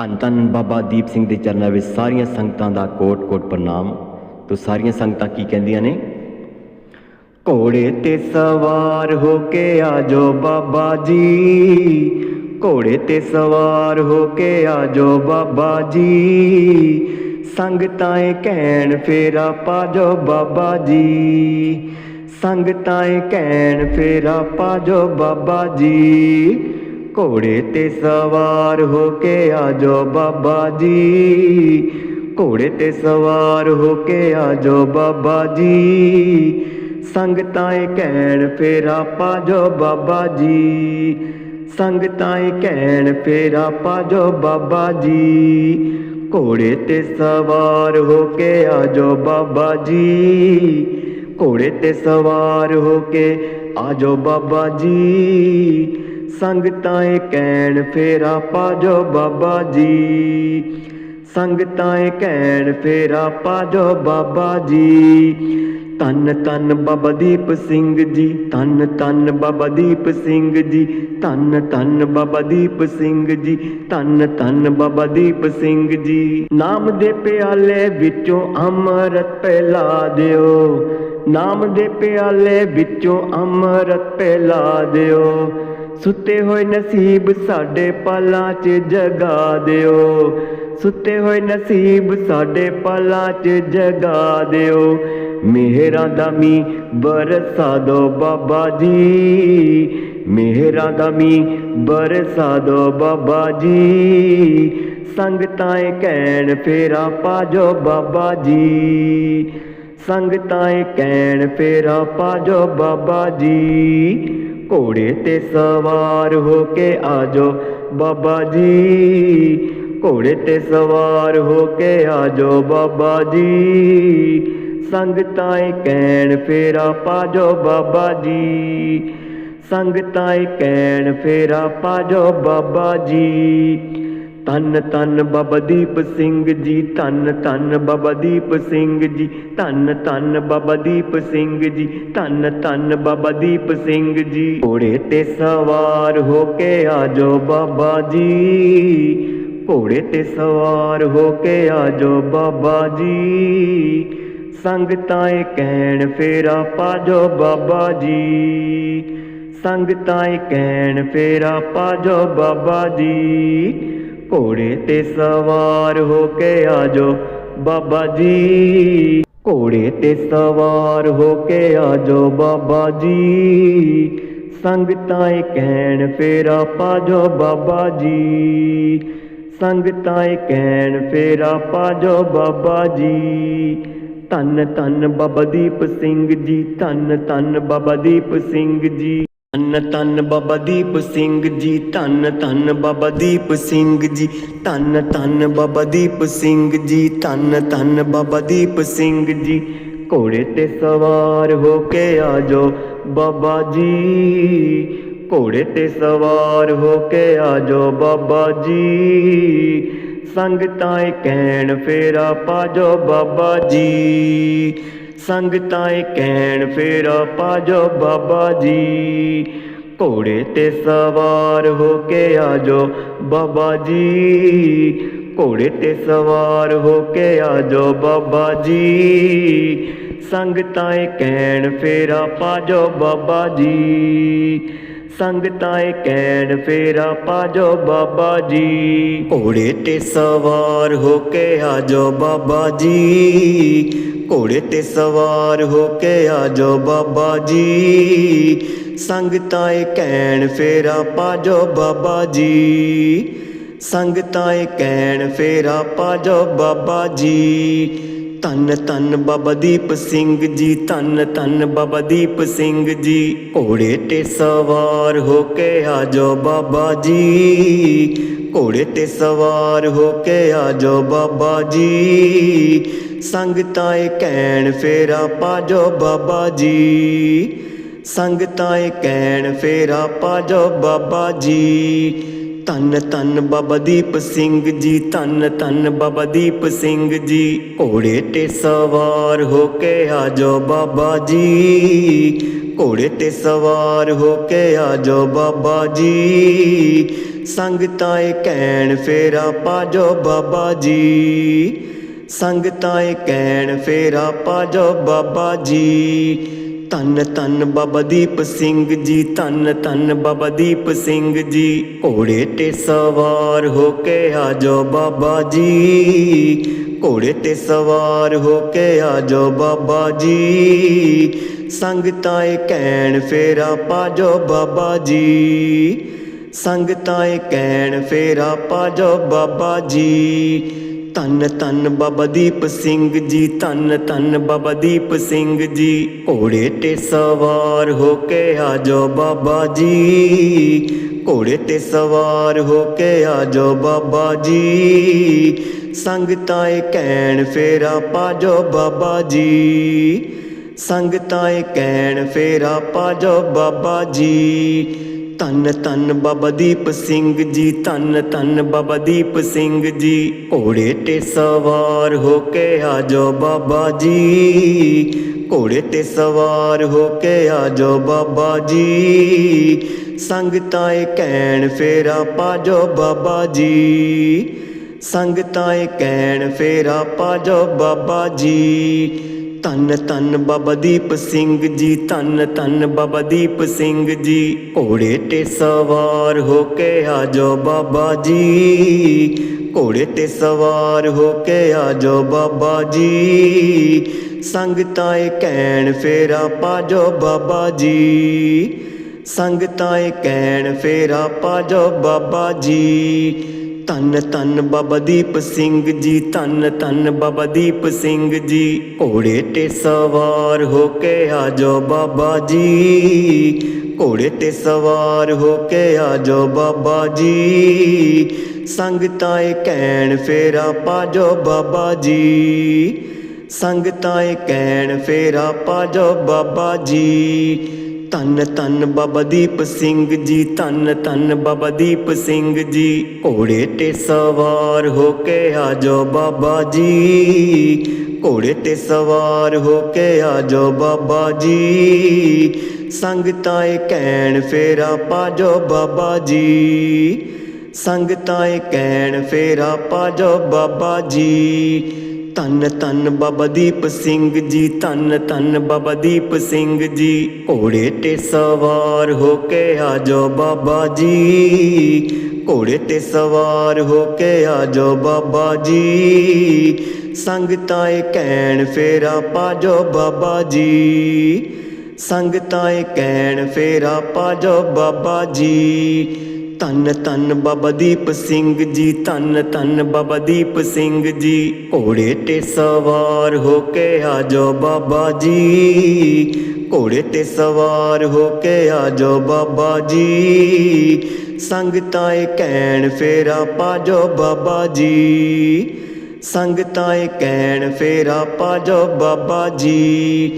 ਧੰਨ ਧੰਨ ਬਾਬਾ ਦੀਪ ਸਿੰਘ ਦੇ ਚਰਨਾਂ ਵਿੱਚ ਸਾਰੀਆਂ ਸੰਗਤਾਂ ਦਾ ਕੋਟ ਕੋਟ ਪ੍ਰਣਾਮ। ਤੋ ਸਾਰੀਆਂ ਸੰਗਤਾਂ ਕੀ ਕਹਿੰਦੀਆਂ ਨੇ? ਘੋੜੇ ਤੇ ਸਵਾਰ ਹੋ ਕੇ ਆਜੋ ਬਾਬਾ ਜੀ। ਘੋੜੇ ਤੇ ਸਵਾਰ ਹੋ ਕੇ ਆਜੋ ਬਾਬਾ ਜੀ। ਸੰਗਤਾਂ ਏ ਕਹਿਣ, ਫੇਰਾ ਪਾਜੋ ਬਾਬਾ ਜੀ। ਸੰਗਤਾਂ ਏ ਕਹਿਣ, ਫੇਰਾ ਪਾਜੋ ਬਾਬਾ ਜੀ। ਘੋੜੇ ਤੇ ਸਵਾਰ ਹੋ ਕੇ ਆਜੋ ਬਾਬਾ ਜੀ। ਘੋੜੇ ਤੇ ਸਵਾਰ ਹੋ ਕੇ ਆਜੋ ਬਾਬਾ ਜੀ। ਸੰਗਤਾਂ ਏ ਕਹਿਣ, ਫੇਰਾ ਪਾਜੋ ਬਾਬਾ ਜੀ। ਸੰਗਤਾਂ ਏ ਕਹਿਣ, ਫੇਰਾ ਪਾਜੋ ਬਾਬਾ ਜੀ। ਘੋੜੇ ਤੇ ਸਵਾਰ ਹੋ ਕੇ ਆਜੋ ਬਾਬਾ ਜੀ। ਘੋੜੇ ਤੇ ਸਵਾਰ ਹੋ ਕੇ ਆਜੋ ਬਾਬਾ ਜੀ। ਸੰਗਤਾਂ ਏ ਕਹਿਣ, ਫੇਰਾ ਪਾਜੋ ਬਾਬਾ ਜੀ। ਸੰਗਤਾਂ ਏ ਕਹਿਣ, ਫੇਰਾ ਪਾਜੋ ਬਾਬਾ ਜੀ। ਧੰਨ ਧੰਨ ਬਾਬਾ ਦੀਪ ਸਿੰਘ ਜੀ, ਧੰਨ ਧੰਨ ਬਾਬਾ ਦੀਪ ਸਿੰਘ ਜੀ, ਧੰਨ ਧੰਨ ਬਾਬਾ ਦੀਪ ਸਿੰਘ ਜੀ, ਧੰਨ ਧੰਨ ਬਾਬਾ ਦੀਪ ਸਿੰਘ ਜੀ। ਨਾਮ ਦੇ ਪਿਆਲੇ ਵਿੱਚੋਂ ਅੰਮ੍ਰਿਤ ਪਿਲਾ ਦਿਓ। ਨਾਮ ਦੇ ਪਿਆਲੇ ਵਿੱਚੋਂ ਅੰਮ੍ਰਿਤ ਪਿਲਾ ਦਿਓ। ਸੁੱਤੇ ਹੋਏ ਨਸੀਬ ਸਾਡੇ ਪਾਲਾਂ 'ਚ ਜਗਾ ਦਿਓ। ਸੁੱਤੇ ਹੋਏ ਨਸੀਬ ਸਾਡੇ ਪਾਲਾਂ 'ਚ ਜਗਾ ਦਿਓ। ਮਿਹਰਾਂ ਦਾ ਮੀ ਬਰਸਾ ਦੋ ਬਾਬਾ ਜੀ। ਮਿਹਰਾਂ ਦਾ ਮੀ ਬਰਸਾ ਦੋ ਬਾਬਾ ਜੀ। ਸੰਗਤਾਂ ਏ ਕਹਿਣ ਫੇਰਾ ਪਾਜੋ ਬਾਬਾ ਜੀ। ਸੰਗਤਾਂ ਏ ਕਹਿਣ ਫੇਰਾ ਪਾਜੋ ਬਾਬਾ ਜੀ। ਘੋੜੇ ਤੇ ਸਵਾਰ ਹੋ ਕੇ ਆਜੋ ਬਾਬਾ ਜੀ। ਘੋੜੇ ਤੇ ਸਵਾਰ ਹੋ ਕੇ ਆਜੋ ਬਾਬਾ ਜੀ। ਸੰਗਤਾਂ ਏ ਕਹਿਣ, ਫੇਰਾ ਪਾਜੋ ਬਾਬਾ ਜੀ। ਸੰਗਤਾਂ ਏ ਕਹਿਣ, ਫੇਰਾ ਪਾਜੋ ਬਾਬਾ ਜੀ। ਧੰਨ ਧੰਨ ਬਾਬਾ ਦੀਪ ਸਿੰਘ ਜੀ, ਧੰਨ ਧੰਨ ਬਾਬਾ ਦੀਪ ਸਿੰਘ ਜੀ, ਧੰਨ ਧੰਨ ਬਾਬਾ ਦੀਪ ਸਿੰਘ ਜੀ, ਧੰਨ ਧੰਨ ਬਾਬਾ ਦੀਪ ਸਿੰਘ ਜੀ। ਘੋੜੇ ਤੇ ਸਵਾਰ ਹੋ ਕੇ ਆਜੋ ਬਾਬਾ ਜੀ। ਘੋੜੇ ਤੇ ਸਵਾਰ ਹੋ ਕੇ ਆਜੋ ਬਾਬਾ ਜੀ। ਸੰਗਤਾਂ ਏ ਕਹਿਣ, ਫੇਰਾ ਪਾਜੋ ਬਾਬਾ ਜੀ। ਸੰਗਤਾਂ ਏ ਕਹਿਣ, ਫੇਰਾ ਪਾਜੋ ਬਾਬਾ ਜੀ। ਘੋੜੇ ਤੇ ਸਵਾਰ ਹੋ ਕੇ ਆਜੋ ਬਾਬਾ ਜੀ। ਘੋੜੇ ਤੇ ਸਵਾਰ ਹੋ ਕੇ ਆਜੋ ਬਾਬਾ ਜੀ। ਸੰਗਤਾਂ ਏ ਕਹਿਣ, ਫੇਰਾ ਪਾਜੋ ਬਾਬਾ ਜੀ। ਸੰਗਤਾਂ ਏ ਕਹਿਣ, ਫੇਰਾ ਪਾਜੋ ਬਾਬਾ ਜੀ। ਧੰਨ ਧੰਨ ਬਾਬਾ ਦੀਪ ਸਿੰਘ ਜੀ, ਧੰਨ ਧੰਨ ਬਾਬਾ ਦੀਪ ਸਿੰਘ ਜੀ। ਧੰਨ ਧੰਨ ਬਾਬਾ ਦੀਪ ਸਿੰਘ ਜੀ, ਧੰਨ ਧੰਨ ਬਾਬਾ ਦੀਪ ਸਿੰਘ ਜੀ, ਧੰਨ ਧੰਨ ਬਾਬਾ ਦੀਪ ਸਿੰਘ ਜੀ, ਧੰਨ ਧੰਨ ਬਾਬਾ ਦੀਪ ਸਿੰਘ ਜੀ। ਘੋੜੇ ਤੇ ਸਵਾਰ ਹੋ ਕੇ ਆਜੋ ਬਾਬਾ ਜੀ। ਘੋੜੇ ਤੇ ਸਵਾਰ ਹੋ ਕੇ ਆਜੋ ਬਾਬਾ ਜੀ। ਸੰਗਤਾਂ ਕਹਿਣ, ਫੇਰਾ ਪਾਜੋ ਬਾਬਾ ਜੀ। ਸੰਗਤਾਂ ਏ ਕਹਿਣ ਫੇਰਾ ਪਾਜੋ ਬਾਬਾ ਜੀ। ਘੋੜੇ ਤੇ ਸਵਾਰ ਹੋ ਕੇ ਆਜੋ ਬਾਬਾ ਜੀ। ਘੋੜੇ ਤੇ ਸਵਾਰ ਹੋ ਕੇ ਆਜੋ ਬਾਬਾ ਜੀ। ਸੰਗਤਾਂ ਏ ਕਹਿਣ ਫੇਰਾ ਪਾਜੋ ਬਾਬਾ ਜੀ। ਸੰਗਤਾਂ ਏ ਕਹਿਣ ਫੇਰਾ ਪਾਜੋ ਬਾਬਾ ਜੀ। ਘੋੜੇ ਤੇ ਸਵਾਰ ਹੋ ਕੇ ਆਜੋ ਬਾਬਾ ਜੀ। ਘੋੜੇ ਤੇ ਸਵਾਰ ਹੋ ਕੇ ਆਜੋ ਬਾਬਾ ਜੀ। ਸੰਗਤਾਂ ਏ ਕਹਿਣ, ਫੇਰਾ ਪਾਜੋ ਬਾਬਾ ਜੀ। ਸੰਗਤਾਂ ਏ ਕਹਿਣ, ਫੇਰਾ ਪਾਜੋ ਬਾਬਾ ਜੀ। ਧੰਨ ਧੰਨ ਬਾਬਾ ਦੀਪ ਸਿੰਘ ਜੀ, ਧੰਨ ਧੰਨ ਬਾਬਾ ਦੀਪ ਸਿੰਘ ਜੀ। ਘੋੜੇ ਤੇ ਸਵਾਰ ਹੋ ਕੇ ਆਜੋ ਬਾਬਾ ਜੀ। ਘੋੜੇ ਤੇ ਸਵਾਰ ਹੋ ਕੇ ਆਜੋ ਬਾਬਾ ਜੀ। ਸੰਗਤਾਂ ਏ ਕਹਿਣ ਫੇਰਾ ਪਾਜੋ ਬਾਬਾ ਜੀ। ਸੰਗਤਾਂ ਏ ਕਹਿਣ ਫੇਰਾ ਪਾਜੋ ਬਾਬਾ ਜੀ। ਧੰਨ ਧੰਨ ਬਾਬਾ ਦੀਪ ਸਿੰਘ ਜੀ, ਧੰਨ ਧੰਨ ਬਾਬਾ ਦੀਪ ਸਿੰਘ ਜੀ। ਘੋੜੇ ਤੇ ਸਵਾਰ ਹੋ ਕੇ ਆਜੋ ਬਾਬਾ ਜੀ। ਘੋੜੇ ਤੇ ਸਵਾਰ ਹੋ ਕੇ ਆਜੋ ਬਾਬਾ ਜੀ। ਸੰਗਤਾਂ ਏ ਕਹਿਣ ਫੇਰਾ ਪਾਜੋ ਬਾਬਾ ਜੀ। ਸੰਗਤਾਂ ਏ ਕਹਿਣ ਫੇਰਾ ਪਾਜੋ ਬਾਬਾ ਜੀ। ਧੰਨ ਧੰਨ ਬਾਬਾ ਦੀਪ ਸਿੰਘ ਜੀ, ਧੰਨ ਧੰਨ ਬਾਬਾ ਦੀਪ ਸਿੰਘ ਜੀ। ਘੋੜੇ ਤੇ ਸਵਾਰ ਹੋ ਕੇ ਆਜੋ ਬਾਬਾ ਜੀ। ਘੋੜੇ ਤੇ ਸਵਾਰ ਹੋ ਕੇ ਆ ਜਾਓ ਬਾਬਾ ਜੀ। ਸੰਗਤਾਂ ਏ ਕਹਿਣ ਫੇਰਾ ਪਾਜੋ ਬਾਬਾ ਜੀ। ਸੰਗਤਾਂ ਏ ਕਹਿਣ ਫੇਰਾ ਪਾਜੋ ਬਾਬਾ ਜੀ। ਧੰਨ ਧੰਨ ਬਾਬਾ ਦੀਪ ਸਿੰਘ ਜੀ, ਧੰਨ ਧੰਨ ਬਾਬਾ ਦੀਪ ਸਿੰਘ ਜੀ। ਘੋੜੇ ਤੇ ਸਵਾਰ ਹੋ ਕੇ ਆਜੋ ਬਾਬਾ ਜੀ। ਘੋੜੇ ਤੇ ਸਵਾਰ ਹੋ ਕੇ ਆਜੋ ਬਾਬਾ ਜੀ। ਸੰਗਤਾਂ ਏ ਕਹਿਣ, ਫੇਰਾ ਪਾਜੋ ਬਾਬਾ ਜੀ। ਸੰਗਤਾਂ ਏ ਕਹਿਣ, ਫੇਰਾ ਪਾਜੋ ਬਾਬਾ ਜੀ। ਧੰਨ ਧੰਨ ਬਾਬਾ ਦੀਪ ਸਿੰਘ ਜੀ, ਧੰਨ ਧੰਨ ਬਾਬਾ ਦੀਪ ਸਿੰਘ ਜੀ। ਘੋੜੇ ਤੇ ਸਵਾਰ ਹੋ ਕੇ ਆ ਜਾਓ ਬਾਬਾ ਜੀ। ਘੋੜੇ ਤੇ ਸਵਾਰ ਹੋ ਕੇ ਆ ਜਾਓ ਬਾਬਾ ਜੀ। ਸੰਗਤਾਂ ਏ ਕਹਿਣ, ਫੇਰਾ ਪਾਜੋ ਬਾਬਾ ਜੀ। ਸੰਗਤਾਂ ਏ ਕਹਿਣ, ਫੇਰਾ ਪਾਜੋ ਬਾਬਾ ਜੀ। ਧੰਨ ਧੰਨ ਬਾਬਾ ਦੀਪ ਸਿੰਘ ਜੀ, ਧੰਨ ਧੰਨ ਬਾਬਾ ਦੀਪ ਸਿੰਘ ਜੀ। ਘੋੜੇ ਤੇ ਸਵਾਰ ਹੋ ਕੇ ਆਜੋ ਬਾਬਾ ਜੀ। ਘੋੜੇ ਤੇ ਸਵਾਰ ਹੋ ਕੇ ਆਜੋ ਬਾਬਾ ਜੀ। ਸੰਗਤਾਂ ਏ ਕਹਿਣ ਫੇਰਾ ਪਾਜੋ ਬਾਬਾ ਜੀ। ਸੰਗਤਾਂ ਏ ਕਹਿਣ ਫੇਰਾ ਪਾਜੋ ਬਾਬਾ ਜੀ। ਧੰਨ ਧੰਨ ਬਾਬਾ ਦੀਪ ਸਿੰਘ ਜੀ, ਧੰਨ ਧੰਨ ਬਾਬਾ ਦੀਪ ਸਿੰਘ ਜੀ। ਘੋੜੇ ਤੇ ਸਵਾਰ ਹੋ ਕੇ ਆਜੋ ਬਾਬਾ ਜੀ। ਘੋੜੇ ਤੇ ਸਵਾਰ ਹੋ ਕੇ ਆਜੋ ਬਾਬਾ ਜੀ। ਸੰਗਤਾਂ ਏ ਕਹਿਣ, ਫੇਰਾ ਪਾਜੋ ਬਾਬਾ ਜੀ। ਸੰਗਤਾਂ ਏ ਕਹਿਣ, ਫੇਰਾ ਪਾਜੋ ਬਾਬਾ ਜੀ। ਧੰਨ ਧੰਨ ਬਾਬਾ ਦੀਪ ਸਿੰਘ ਜੀ, ਧੰਨ ਧੰਨ ਬਾਬਾ ਦੀਪ ਸਿੰਘ ਜੀ। ਘੋੜੇ ਤੇ ਸਵਾਰ ਹੋ ਕੇ ਆਜੋ ਬਾਬਾ ਜੀ। ਘੋੜੇ ਤੇ ਸਵਾਰ ਹੋ ਕੇ ਆਜੋ ਬਾਬਾ ਜੀ। ਸੰਗਤਾਂ ਏ ਕਹਿਣ, ਫੇਰਾ ਪਾਜੋ ਬਾਬਾ ਜੀ। ਸੰਗਤਾਂ ਏ ਕਹਿਣ, ਫੇਰਾ ਪਾਜੋ ਬਾਬਾ ਜੀ। ਧੰਨ ਧੰਨ ਬਾਬਾ ਦੀਪ ਸਿੰਘ ਜੀ ਧੰਨ ਧੰਨ ਬਾਬਾ ਦੀਪ ਸਿੰਘ ਜੀ। ਘੋੜੇ ਤੇ ਸਵਾਰ ਹੋ ਕੇ ਆ ਜਾਓ ਬਾਬਾ ਜੀ। ਘੋੜੇ ਤੇ ਸਵਾਰ ਹੋ ਕੇ ਆਜੋ ਬਾਬਾ ਜੀ। ਸੰਗਤਾਂ ਏ ਕਹਿਣ, ਫੇਰਾ ਪਾਜੋ ਬਾਬਾ ਜੀ। ਸੰਗਤਾਂ ਏ ਕਹਿਣ, ਫੇਰਾ ਪਾਜੋ ਬਾਬਾ ਜੀ। ਧੰਨ ਧੰਨ ਬਾਬਾ ਦੀਪ ਸਿੰਘ ਜੀ, ਧੰਨ ਧੰਨ ਬਾਬਾ ਦੀਪ ਸਿੰਘ ਜੀ। ਘੋੜੇ ਤੇ ਸਵਾਰ ਹੋ ਕੇ ਆਜੋ ਬਾਬਾ ਜੀ। ਘੋੜੇ ਤੇ ਸਵਾਰ ਹੋ ਕੇ ਆਜੋ ਬਾਬਾ ਜੀ। ਸੰਗਤਾਂ ਏ ਕਹਿਣ, ਫੇਰਾ ਪਾਜੋ ਬਾਬਾ ਜੀ। ਸੰਗਤਾਂ ਏ ਕਹਿਣ, ਫੇਰਾ ਪਾਜੋ ਬਾਬਾ ਜੀ।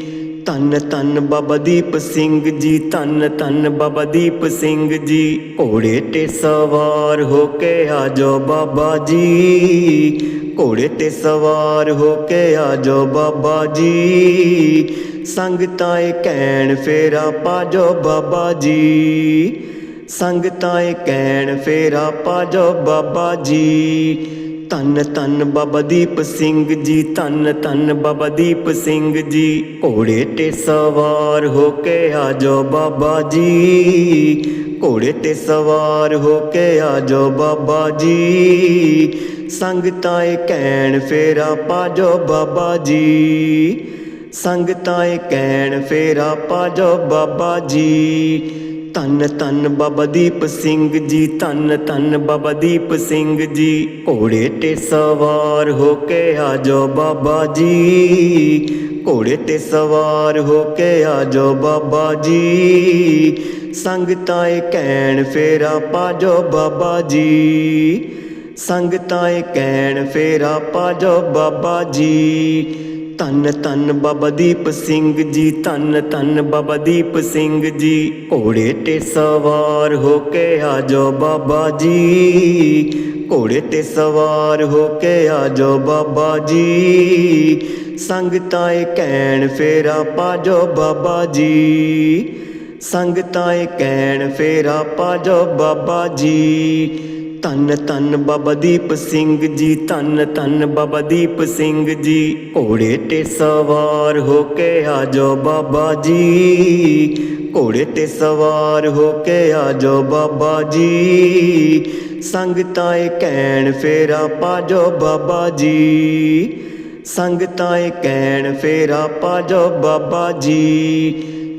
ਧੰਨ ਧੰਨ ਬਾਬਾ ਦੀਪ ਸਿੰਘ ਜੀ, ਧੰਨ ਧੰਨ ਬਾਬਾ ਦੀਪ ਸਿੰਘ ਜੀ। ਘੋੜੇ ਤੇ ਸਵਾਰ ਹੋ ਕੇ ਆਜੋ ਬਾਬਾ ਜੀ। ਘੋੜੇ ਤੇ ਸਵਾਰ ਹੋ ਕੇ ਆ ਜਾਓ ਬਾਬਾ ਜੀ। ਸੰਗਤਾਂ ਏ ਕਹਿਣ, ਫੇਰਾ ਪਾਜੋ ਬਾਬਾ ਜੀ। ਸੰਗਤਾਂ ਏ ਕਹਿਣ, ਫੇਰਾ ਪਾਜੋ ਬਾਬਾ ਜੀ। ਧੰਨ ਧੰਨ ਬਾਬਾ ਦੀਪ ਸਿੰਘ ਜੀ, ਧੰਨ ਧੰਨ ਬਾਬਾ ਦੀਪ ਸਿੰਘ ਜੀ। ਘੋੜੇ ਤੇ ਸਵਾਰ ਹੋ ਕੇ ਆ ਜਾਓ ਬਾਬਾ ਜੀ। ਘੋੜੇ ਤੇ ਸਵਾਰ ਹੋ ਕੇ ਆਜੋ ਬਾਬਾ ਜੀ। ਸੰਗਤਾਂ ਏ ਕਹਿਣ, ਫੇਰਾ ਪਾਜੋ ਬਾਬਾ ਜੀ। ਸੰਗਤਾਂ ਏ ਕਹਿਣ, ਫੇਰਾ ਪਾਜੋ ਬਾਬਾ ਜੀ। ਧੰਨ ਧੰਨ ਬਾਬਾ ਦੀਪ ਸਿੰਘ ਜੀ, ਧੰਨ ਧੰਨ ਬਾਬਾ ਦੀਪ ਸਿੰਘ ਜੀ। ਘੋੜੇ ਤੇ ਸਵਾਰ ਹੋ ਕੇ ਆਜੋ ਬਾਬਾ ਜੀ। ਘੋੜੇ ਤੇ ਸਵਾਰ ਹੋ ਕੇ ਆਜੋ ਬਾਬਾ ਜੀ। ਸੰਗਤਾਂ ਏ ਕਹਿਣ ਫੇਰਾ ਪਾਜੋ ਬਾਬਾ ਜੀ। ਸੰਗਤਾਂ ਏ ਕਹਿਣ ਫੇਰਾ ਪਾਜੋ ਬਾਬਾ ਜੀ। ਧੰਨ ਧੰਨ ਬਾਬਾ ਦੀਪ ਸਿੰਘ ਜੀ, ਧੰਨ ਧੰਨ ਬਾਬਾ ਦੀਪ ਸਿੰਘ ਜੀ। ਘੋੜੇ ਤੇ ਸਵਾਰ ਹੋ ਕੇ ਆਜੋ ਬਾਬਾ ਜੀ। ਘੋੜੇ ਤੇ ਸਵਾਰ ਹੋ ਕੇ ਆਜੋ ਬਾਬਾ ਜੀ। ਸੰਗਤਾਂ ਏ ਕਹਿਣ, ਫੇਰਾ ਪਾਜੋ ਬਾਬਾ ਜੀ। ਸੰਗਤਾਂ ਏ ਕਹਿਣ, ਫੇਰਾ ਪਾਜੋ ਬਾਬਾ ਜੀ। ਧੰਨ ਧੰਨ ਬਾਬਾ ਦੀਪ ਸਿੰਘ ਜੀ, ਧੰਨ ਧੰਨ ਬਾਬਾ ਦੀਪ ਸਿੰਘ ਜੀ। ਘੋੜੇ ਤੇ ਸਵਾਰ ਹੋ ਕੇ ਆਜੋ ਬਾਬਾ ਜੀ। ਘੋੜੇ ਤੇ ਸਵਾਰ ਹੋ ਕੇ ਆਜੋ ਬਾਬਾ ਜੀ। ਸੰਗਤਾਂ ਏ ਕਹਿਣ, ਫੇਰਾ ਪਾਜੋ ਬਾਬਾ ਜੀ। ਸੰਗਤਾਂ ਏ ਕਹਿਣ, ਫੇਰਾ ਪਾਜੋ ਬਾਬਾ ਜੀ।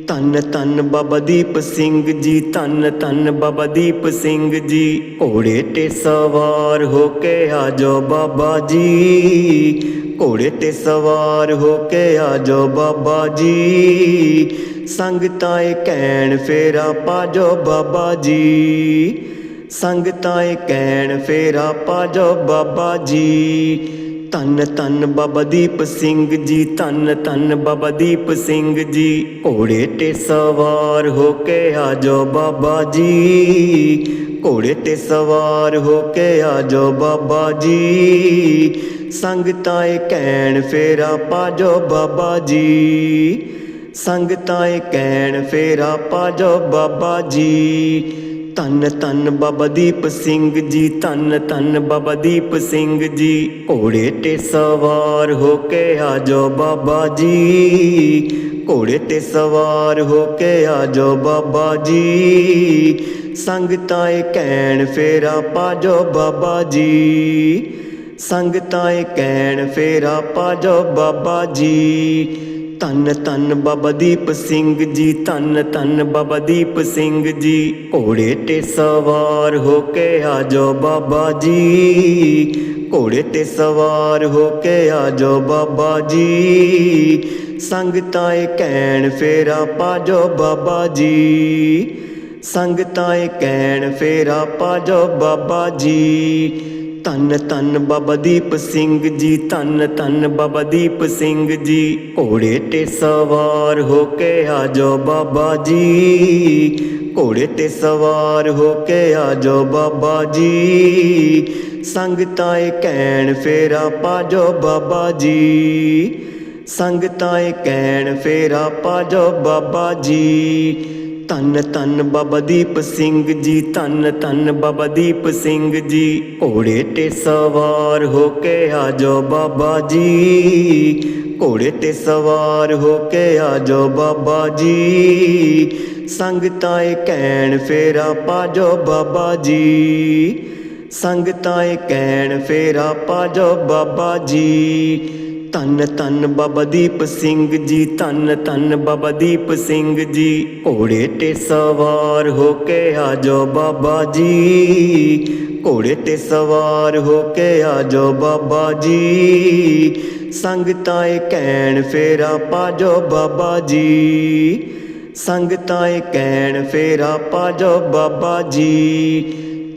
ਧੰਨ ਧੰਨ ਬਾਬਾ ਦੀਪ ਸਿੰਘ ਜੀ, ਧੰਨ ਧੰਨ ਬਾਬਾ ਦੀਪ ਸਿੰਘ ਜੀ। ਘੋੜੇ ਤੇ ਸਵਾਰ ਹੋ ਕੇ ਆਜੋ ਬਾਬਾ ਜੀ। ਘੋੜੇ ਤੇ ਸਵਾਰ ਹੋ ਕੇ ਆਜੋ ਬਾਬਾ ਜੀ। ਸੰਗਤਾਂ ਏ ਕਹਿਣ, ਫੇਰਾ ਪਾਜੋ ਬਾਬਾ ਜੀ। ਸੰਗਤਾਂ ਏ ਕਹਿਣ, ਫੇਰਾ ਪਾਜੋ ਬਾਬਾ ਜੀ। ਧੰਨ ਧੰਨ ਬਾਬਾ ਦੀਪ ਸਿੰਘ ਜੀ, ਧੰਨ ਧੰਨ ਬਾਬਾ ਦੀਪ ਸਿੰਘ ਜੀ। ਘੋੜੇ ਤੇ ਸਵਾਰ ਹੋ ਕੇ ਆ ਆਜੋ ਬਾਬਾ ਜੀ। ਘੋੜੇ ਤੇ ਸਵਾਰ ਹੋ ਕੇ ਆਜੋ ਬਾਬਾ ਜੀ। ਸੰਗਤਾਂ ਏ ਕਹਿਣ, ਫੇਰਾ ਪਾਜੋ ਬਾਬਾ ਜੀ। ਸੰਗਤਾਂ ਏ ਕਹਿਣ, ਫੇਰਾ ਪਾਜੋ ਬਾਬਾ ਜੀ। ਧੰਨ ਧੰਨ ਬਾਬਾ ਦੀਪ ਸਿੰਘ ਜੀ, ਧੰਨ ਧੰਨ ਬਾਬਾ ਦੀਪ ਸਿੰਘ ਜੀ। ਘੋੜੇ ਤੇ ਸਵਾਰ ਹੋ ਕੇ ਆਜੋ ਬਾਬਾ ਜੀ। ਘੋੜੇ ਤੇ ਸਵਾਰ ਹੋ ਕੇ ਆਜੋ ਬਾਬਾ ਜੀ। ਸੰਗਤਾਂ ਏ ਕਹਿਣ ਫੇਰਾ ਪਾਜੋ ਬਾਬਾ ਜੀ। ਸੰਗਤਾਂ ਏ ਕਹਿਣ ਫੇਰਾ ਪਾਜੋ ਬਾਬਾ ਜੀ। ਧੰਨ ਧੰਨ ਬਾਬਾ ਦੀਪ ਸਿੰਘ ਜੀ, ਧੰਨ ਧੰਨ ਬਾਬਾ ਦੀਪ ਸਿੰਘ ਜੀ। ਘੋੜੇ ਤੇ ਸਵਾਰ ਹੋ ਕੇ ਆਜੋ ਬਾਬਾ ਜੀ। ਘੋੜੇ ਤੇ ਸਵਾਰ ਹੋ ਕੇ ਆਜੋ ਬਾਬਾ ਜੀ। ਸੰਗਤਾਂ ਏ ਕਹਿਣ, ਫੇਰਾ ਪਾਜੋ ਬਾਬਾ ਜੀ। ਸੰਗਤਾਂ ਏ ਕਹਿਣ, ਫੇਰਾ ਪਾਜੋ ਬਾਬਾ ਜੀ। ਧੰਨ ਧੰਨ ਬਾਬਾ ਦੀਪ ਸਿੰਘ ਜੀ, ਧੰਨ ਧੰਨ ਬਾਬਾ ਦੀਪ ਸਿੰਘ ਜੀ। ਘੋੜੇ ਤੇ ਸਵਾਰ ਹੋ ਕੇ ਆਜੋ ਬਾਬਾ ਜੀ। ਘੋੜੇ ਤੇ ਸਵਾਰ ਹੋ ਕੇ ਆਜੋ ਬਾਬਾ ਜੀ। ਸੰਗਤਾਂ ਏ ਕਹਿਣ, ਫੇਰਾ ਪਾਜੋ ਬਾਬਾ ਜੀ। ਸੰਗਤਾਂ ਏ ਕਹਿਣ, ਫੇਰਾ ਪਾਜੋ ਬਾਬਾ ਜੀ। ਧੰਨ ਧੰਨ ਬਾਬਾ ਦੀਪ ਸਿੰਘ ਜੀ, ਧੰਨ ਧੰਨ ਬਾਬਾ ਦੀਪ ਸਿੰਘ ਜੀ। ਘੋੜੇ ਤੇ ਸਵਾਰ ਹੋ ਕੇ ਆਜੋ ਬਾਬਾ ਜੀ। ਘੋੜੇ ਤੇ ਸਵਾਰ ਹੋ ਕੇ ਆਜੋ ਬਾਬਾ ਜੀ। ਸੰਗਤਾਂ ਏ ਕਹਿਣ, ਫੇਰਾ ਪਾਜੋ ਬਾਬਾ ਜੀ। ਸੰਗਤਾਂ ਏ ਕਹਿਣ, ਫੇਰਾ ਪਾਜੋ ਬਾਬਾ ਜੀ। ਧੰਨ ਧੰਨ ਬਾਬਾ ਦੀਪ ਸਿੰਘ ਜੀ, ਧੰਨ ਧੰਨ ਬਾਬਾ ਦੀਪ ਸਿੰਘ ਜੀ। ਘੋੜੇ ਤੇ ਸਵਾਰ ਹੋ ਕੇ ਆਜੋ ਬਾਬਾ ਜੀ। ਘੋੜੇ ਤੇ ਸਵਾਰ ਹੋ ਕੇ ਆਜੋ ਬਾਬਾ ਜੀ। ਸੰਗਤਾਂ ਏ ਕਹਿਣ, ਫੇਰਾ ਪਾਜੋ ਬਾਬਾ ਜੀ। ਸੰਗਤਾਂ ਏ ਕਹਿਣ, ਫੇਰਾ ਪਾਜੋ ਬਾਬਾ ਜੀ।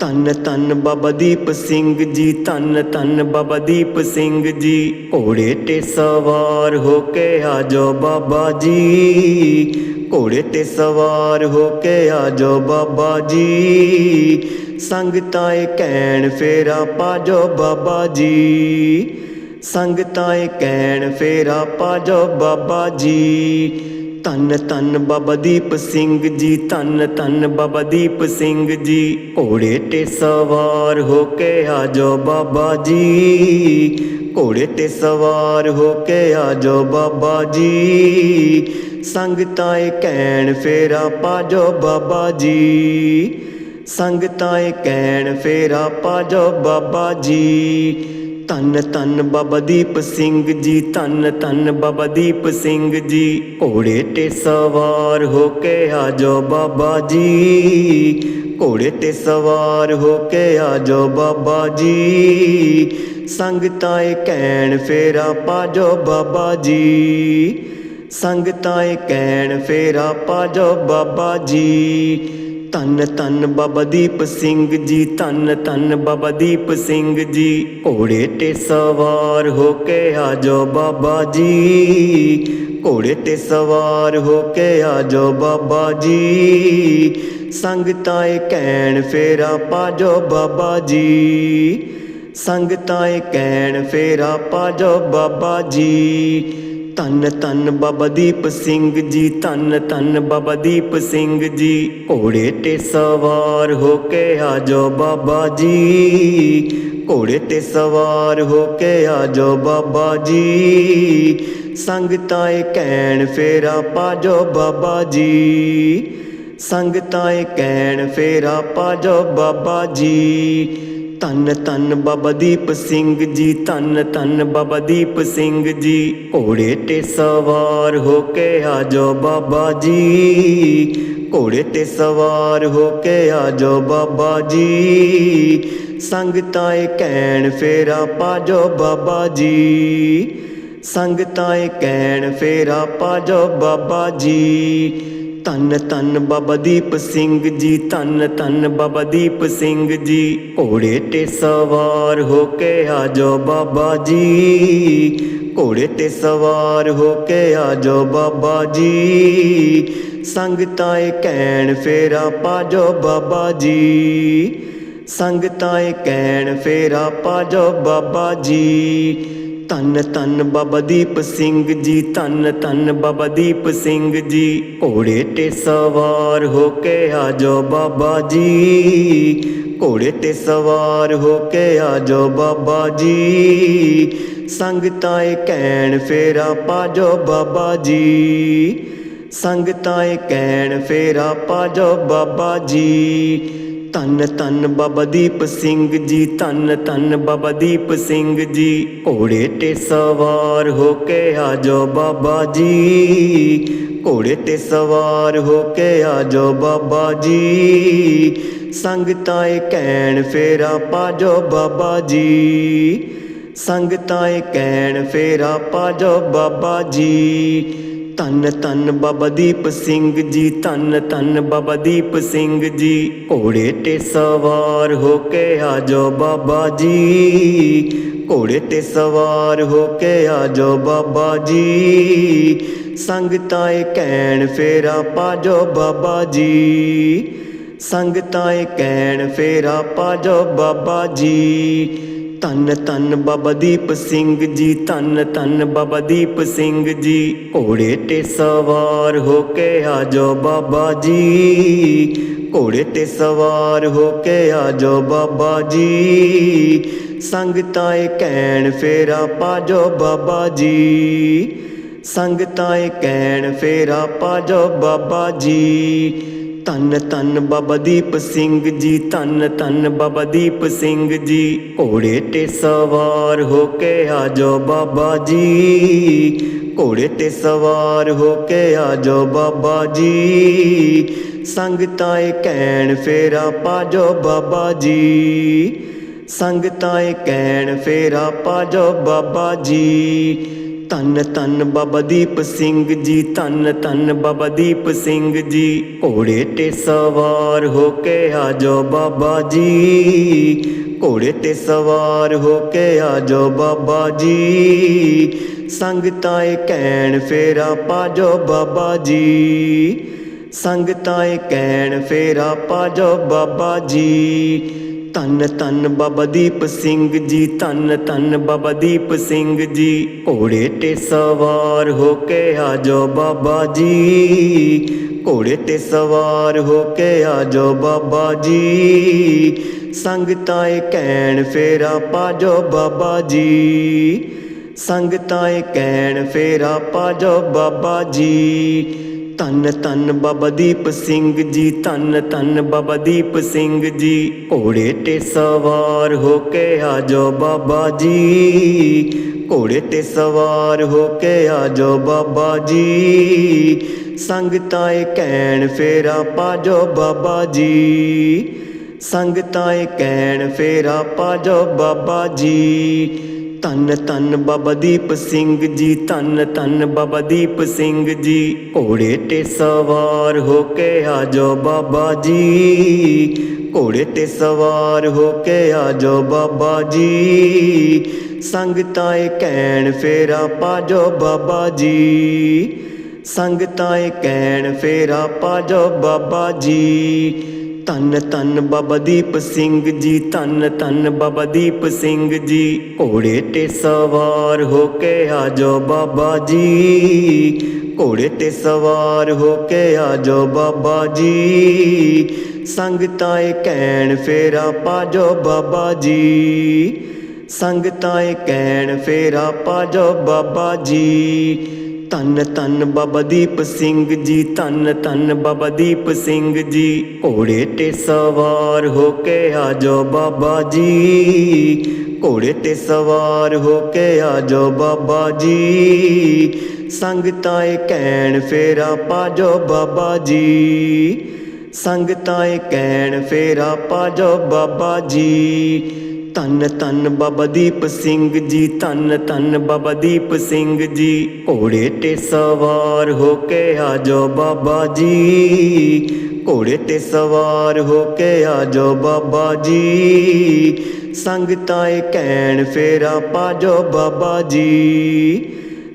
ਧੰਨ ਧੰਨ ਬਾਬਾ ਦੀਪ ਸਿੰਘ ਜੀ, ਧੰਨ ਧੰਨ ਬਾਬਾ ਦੀਪ ਸਿੰਘ ਜੀ। ਘੋੜੇ ਤੇ ਸਵਾਰ ਹੋ ਕੇ ਆਜੋ ਬਾਬਾ ਜੀ। ਘੋੜੇ ਤੇ ਸਵਾਰ ਹੋ ਕੇ ਆਜੋ ਬਾਬਾ ਜੀ। ਸੰਗਤਾਂ ਏ ਕਹਿਣ, ਫੇਰਾ ਪਾਜੋ ਬਾਬਾ ਜੀ। ਸੰਗਤਾਂ ਏ ਕਹਿਣ, ਫੇਰਾ ਪਾਜੋ ਬਾਬਾ ਜੀ। ਧੰਨ ਧੰਨ ਬਾਬਾ ਦੀਪ ਸਿੰਘ ਜੀ, ਧੰਨ ਧੰਨ ਬਾਬਾ ਦੀਪ ਸਿੰਘ ਜੀ। ਘੋੜੇ ਤੇ ਸਵਾਰ ਹੋ ਕੇ ਆਜੋ ਬਾਬਾ ਜੀ। ਘੋੜੇ ਤੇ ਸਵਾਰ ਹੋ ਕੇ ਆਜੋ ਬਾਬਾ ਜੀ। ਸੰਗਤਾਂ ਏ ਕਹਿਣ, ਫੇਰਾ ਪਾਜੋ ਬਾਬਾ ਜੀ। ਸੰਗਤਾਂ ਏ ਕਹਿਣ, ਫੇਰਾ ਪਾਜੋ ਬਾਬਾ ਜੀ। ਧੰਨ ਧੰਨ ਬਾਬਾ ਦੀਪ ਸਿੰਘ ਜੀ, ਧੰਨ ਧੰਨ ਬਾਬਾ ਦੀਪ ਸਿੰਘ ਜੀ। ਘੋੜੇ ਤੇ ਸਵਾਰ ਹੋ ਕੇ ਆਜੋ ਬਾਬਾ ਜੀ। ਘੋੜੇ ਤੇ ਸਵਾਰ ਹੋ ਕੇ ਆਜੋ ਬਾਬਾ ਜੀ। ਸੰਗਤਾਂ ਏ ਕਹਿਣ ਫੇਰਾ ਪਾਜੋ ਬਾਬਾ ਜੀ। ਸੰਗਤਾਂ ਏ ਕਹਿਣ ਫੇਰਾ ਪਾਜੋ ਬਾਬਾ ਜੀ। ਧੰਨ ਧੰਨ ਬਾਬਾ ਦੀਪ ਸਿੰਘ ਜੀ, ਧੰਨ ਧੰਨ ਬਾਬਾ ਦੀਪ ਸਿੰਘ ਜੀ। ਘੋੜੇ ਤੇ ਸਵਾਰ ਹੋ ਕੇ ਆਜੋ ਬਾਬਾ ਜੀ। ਘੋੜੇ ਤੇ ਸਵਾਰ ਹੋ ਕੇ ਆਜੋ ਬਾਬਾ ਜੀ। ਸੰਗਤਾਂ ਏ ਕਹਿਣ, ਫੇਰਾ ਪਾਜੋ ਬਾਬਾ ਜੀ। ਸੰਗਤਾਂ ਏ ਕਹਿਣ, ਫੇਰਾ ਪਾਜੋ ਬਾਬਾ ਜੀ। ਧੰਨ ਧੰਨ ਬਾਬਾ ਦੀਪ ਸਿੰਘ ਜੀ, ਧੰਨ ਧੰਨ ਬਾਬਾ ਦੀਪ ਸਿੰਘ ਜੀ। ਘੋੜੇ ਤੇ ਸਵਾਰ ਹੋ ਕੇ ਆਜੋ ਬਾਬਾ ਜੀ। ਘੋੜੇ ਤੇ ਸਵਾਰ ਹੋ ਕੇ ਆਜੋ ਬਾਬਾ ਜੀ। ਸੰਗਤਾਂ ਏ ਕਹਿਣ, ਫੇਰਾ ਪਾਜੋ ਬਾਬਾ ਜੀ। ਸੰਗਤਾਂ ਏ ਕਹਿਣ, ਫੇਰਾ ਪਾਜੋ ਬਾਬਾ ਜੀ। ਧੰਨ ਧੰਨ ਬਾਬਾ ਦੀਪ ਸਿੰਘ ਜੀ, ਧੰਨ ਧੰਨ ਬਾਬਾ ਦੀਪ ਸਿੰਘ ਜੀ। ਘੋੜੇ ਤੇ ਸਵਾਰ ਹੋ ਕੇ ਆਜੋ ਬਾਬਾ ਜੀ। ਘੋੜੇ ਤੇ ਸਵਾਰ ਹੋ ਕੇ ਆਜੋ ਬਾਬਾ ਜੀ। ਸੰਗਤਾਂ ਏ ਕਹਿਣ, ਫੇਰਾ ਪਾਜੋ ਬਾਬਾ ਜੀ। ਸੰਗਤਾਂ ਏ ਕਹਿਣ, ਫੇਰਾ ਪਾਜੋ ਬਾਬਾ ਜੀ। ਧੰਨ ਧੰਨ ਬਾਬਾ ਦੀਪ ਸਿੰਘ ਜੀ, ਧੰਨ ਧੰਨ ਬਾਬਾ ਦੀਪ ਸਿੰਘ ਜੀ। ਘੋੜੇ ਤੇ ਸਵਾਰ ਹੋ ਕੇ ਆਜੋ ਬਾਬਾ ਜੀ। ਘੋੜੇ ਤੇ ਸਵਾਰ ਹੋ ਕੇ ਆਜੋ ਬਾਬਾ ਜੀ। ਸੰਗਤਾਂ ਏ ਕਹਿਣ, ਫੇਰਾ ਪਾਜੋ ਬਾਬਾ ਜੀ। ਸੰਗਤਾਂ ਏ ਕਹਿਣ, ਫੇਰਾ ਪਾਜੋ ਬਾਬਾ ਜੀ। ਧੰਨ ਧੰਨ ਬਾਬਾ ਦੀਪ ਸਿੰਘ ਜੀ, ਧੰਨ ਧੰਨ ਬਾਬਾ ਦੀਪ ਸਿੰਘ ਜੀ। ਘੋੜੇ ਤੇ ਸਵਾਰ ਹੋ ਕੇ ਆਜੋ ਬਾਬਾ ਜੀ। ਘੋੜੇ ਤੇ ਸਵਾਰ ਹੋ ਕੇ ਆਜੋ ਬਾਬਾ ਜੀ। ਸੰਗਤਾਂ ਏ ਕਹਿਣ ਫੇਰਾ ਪਾਜੋ ਬਾਬਾ ਜੀ। ਸੰਗਤਾਂ ਏ ਕਹਿਣ ਫੇਰਾ ਪਾਜੋ ਬਾਬਾ ਜੀ। ਧੰਨ ਧੰਨ ਬਾਬਾ ਦੀਪ ਸਿੰਘ ਜੀ, ਧੰਨ ਧੰਨ ਬਾਬਾ ਦੀਪ ਸਿੰਘ ਜੀ। ਘੋੜੇ ਤੇ ਸਵਾਰ ਹੋ ਕੇ ਆਜੋ ਬਾਬਾ ਜੀ। ਘੋੜੇ ਤੇ ਸਵਾਰ ਹੋ ਕੇ ਆਜੋ ਬਾਬਾ ਜੀ। ਸੰਗਤਾਂ ਏ ਕਹਿਣ, ਫੇਰਾ ਪਾਜੋ ਬਾਬਾ ਜੀ। ਸੰਗਤਾਂ ਏ ਕਹਿਣ, ਫੇਰਾ ਪਾਜੋ ਬਾਬਾ ਜੀ। ਧੰਨ ਧੰਨ ਬਾਬਾ ਦੀਪ ਸਿੰਘ ਜੀ, ਧੰਨ ਧੰਨ ਬਾਬਾ ਦੀਪ ਸਿੰਘ ਜੀ। ਘੋੜੇ ਤੇ ਸਵਾਰ ਹੋ ਕੇ ਆਜੋ ਬਾਬਾ ਜੀ। ਘੋੜੇ ਤੇ ਸਵਾਰ ਹੋ ਕੇ ਆਜੋ ਬਾਬਾ ਜੀ। ਸੰਗਤਾਂ ਏ ਕਹਿਣ, ਫੇਰਾ ਪਾਜੋ ਬਾਬਾ ਜੀ। ਸੰਗਤਾਂ ਏ ਕਹਿਣ, ਫੇਰਾ ਪਾਜੋ ਬਾਬਾ ਜੀ। ਧੰਨ ਧੰਨ ਬਾਬਾ ਦੀਪ ਸਿੰਘ ਜੀ ਧੰਨ ਧੰਨ ਬਾਬਾ ਦੀਪ ਸਿੰਘ ਜੀ। ਘੋੜੇ ਤੇ ਸਵਾਰ ਹੋ ਕੇ ਆਜੋ ਬਾਬਾ ਜੀ। ਘੋੜੇ ਤੇ ਸਵਾਰ ਹੋ ਕੇ ਆਜੋ ਬਾਬਾ ਜੀ। ਸੰਗਤਾਂ ਏ ਕਹਿਣ, ਫੇਰਾ ਪਾਜੋ ਬਾਬਾ ਜੀ। ਸੰਗਤਾਂ ਏ ਕਹਿਣ, ਫੇਰਾ ਪਾਜੋ ਬਾਬਾ ਜੀ। ਧੰਨ ਧੰਨ ਬਾਬਾ ਦੀਪ ਸਿੰਘ ਜੀ, ਧੰਨ ਧੰਨ ਬਾਬਾ ਦੀਪ ਸਿੰਘ ਜੀ। ਘੋੜੇ ਤੇ ਸਵਾਰ ਹੋ ਕੇ ਆਜੋ ਬਾਬਾ ਜੀ। ਘੋੜੇ ਤੇ ਸਵਾਰ ਹੋ ਕੇ ਆਜੋ ਬਾਬਾ ਜੀ। ਸੰਗਤਾਂ ਏ ਕਹਿਣ, ਫੇਰਾ ਪਾਜੋ ਬਾਬਾ ਜੀ। ਸੰਗਤਾਂ ਏ ਕਹਿਣ, ਫੇਰਾ ਪਾਜੋ ਬਾਬਾ ਜੀ। ਧੰਨ ਧੰਨ ਬਾਬਾ ਦੀਪ ਸਿੰਘ ਜੀ, ਧੰਨ ਧੰਨ ਬਾਬਾ ਦੀਪ ਸਿੰਘ ਜੀ। ਘੋੜੇ ਤੇ ਸਵਾਰ ਹੋ ਕੇ ਆਜੋ ਬਾਬਾ ਜੀ। ਘੋੜੇ ਤੇ ਸਵਾਰ ਹੋ ਕੇ ਆਜੋ ਬਾਬਾ ਜੀ। ਸੰਗਤਾਂ ਏ ਕਹਿਣ, ਫੇਰਾ ਪਾਜੋ ਬਾਬਾ ਜੀ। ਸੰਗਤਾਂ ਏ ਕਹਿਣ, ਫੇਰਾ ਪਾਜੋ ਬਾਬਾ ਜੀ। ਧੰਨ ਧੰਨ ਬਾਬਾ ਦੀਪ ਸਿੰਘ ਜੀ, ਧੰਨ ਧੰਨ ਬਾਬਾ ਦੀਪ ਸਿੰਘ ਜੀ। ਘੋੜੇ ਤੇ ਸਵਾਰ ਹੋ ਕੇ ਆਜੋ ਬਾਬਾ ਜੀ। ਘੋੜੇ ਤੇ ਸਵਾਰ ਹੋ ਕੇ ਆਜੋ ਬਾਬਾ ਜੀ। ਸੰਗਤਾਂ ਏ ਕਹਿਣ, ਫੇਰਾ ਪਾਜੋ ਬਾਬਾ ਜੀ। ਸੰਗਤਾਂ ਏ ਕਹਿਣ, ਫੇਰਾ ਪਾਜੋ ਬਾਬਾ ਜੀ। ਧੰਨ ਧੰਨ ਬਾਬਾ ਦੀਪ ਸਿੰਘ ਜੀ, ਧੰਨ ਧੰਨ ਬਾਬਾ ਦੀਪ ਸਿੰਘ ਜੀ। ਘੋੜੇ ਤੇ ਸਵਾਰ ਹੋ ਕੇ ਆਜੋ ਬਾਬਾ ਜੀ। ਘੋੜੇ ਤੇ ਸਵਾਰ ਹੋ ਕੇ ਆਜੋ ਬਾਬਾ ਜੀ। ਸੰਗਤਾਂ ਏ ਕਹਿਣ ਫੇਰਾ ਪਾਜੋ ਬਾਬਾ ਜੀ। ਸੰਗਤਾਂ ਏ ਕਹਿਣ ਫੇਰਾ ਪਾਜੋ ਬਾਬਾ ਜੀ। ਧੰਨ ਧੰਨ ਬਾਬਾ ਦੀਪ ਸਿੰਘ ਜੀ, ਧੰਨ ਧੰਨ ਬਾਬਾ ਦੀਪ ਸਿੰਘ ਜੀ। ਘੋੜੇ ਤੇ ਸਵਾਰ ਹੋ ਕੇ ਆਜੋ ਬਾਬਾ ਜੀ। ਘੋੜੇ ਤੇ ਸਵਾਰ ਹੋ ਕੇ ਆਜੋ ਬਾਬਾ ਜੀ। ਸੰਗਤਾਂ ਏ ਕਹਿਣ, ਫੇਰਾ ਪਾਜੋ ਬਾਬਾ ਜੀ। ਸੰਗਤਾਂ ਏ ਕਹਿਣ, ਫੇਰਾ ਪਾਜੋ ਬਾਬਾ ਜੀ। ਧੰਨ ਧੰਨ ਬਾਬਾ ਦੀਪ ਸਿੰਘ ਜੀ, ਧੰਨ ਧੰਨ ਬਾਬਾ ਦੀਪ ਸਿੰਘ ਜੀ। ਘੋੜੇ ਤੇ ਸਵਾਰ ਹੋ ਕੇ ਆਜੋ ਬਾਬਾ ਜੀ। ਘੋੜੇ ਤੇ ਸਵਾਰ ਹੋ ਕੇ ਆਜੋ ਬਾਬਾ ਜੀ। ਸੰਗਤਾਂ ਏ ਕਹਿਣ, ਫੇਰਾ ਪਾਜੋ ਬਾਬਾ ਜੀ। ਸੰਗਤਾਂ ਏ ਕਹਿਣ, ਫੇਰਾ ਪਾਜੋ ਬਾਬਾ ਜੀ। ਧੰਨ ਧੰਨ ਬਾਬਾ ਦੀਪ ਸਿੰਘ ਜੀ, ਧੰਨ ਧੰਨ ਬਾਬਾ ਦੀਪ ਸਿੰਘ ਜੀ। ਘੋੜੇ ਤੇ ਸਵਾਰ ਹੋ ਕੇ ਆਜੋ ਬਾਬਾ ਜੀ। ਘੋੜੇ ਤੇ ਸਵਾਰ ਹੋ ਕੇ ਆਜੋ ਬਾਬਾ ਜੀ। ਸੰਗਤਾਂ ਏ ਕਹਿਣ, ਫੇਰਾ ਪਾਜੋ ਬਾਬਾ ਜੀ। ਸੰਗਤਾਂ ਏ ਕਹਿਣ, ਫੇਰਾ ਪਾਜੋ ਬਾਬਾ ਜੀ। ਧੰਨ ਧੰਨ ਬਾਬਾ ਦੀਪ ਸਿੰਘ ਜੀ, ਧੰਨ ਧੰਨ ਬਾਬਾ ਦੀਪ ਸਿੰਘ ਜੀ। ਘੋੜੇ ਤੇ ਸਵਾਰ ਹੋ ਕੇ ਆ ਆਜੋ ਬਾਬਾ ਜੀ। ਘੋੜੇ ਤੇ ਸਵਾਰ ਹੋ ਕੇ ਆਜੋ ਬਾਬਾ ਜੀ। ਸੰਗਤਾਂ ਏ ਕਹਿਣ, ਫੇਰਾ ਪਾਜੋ ਬਾਬਾ ਜੀ।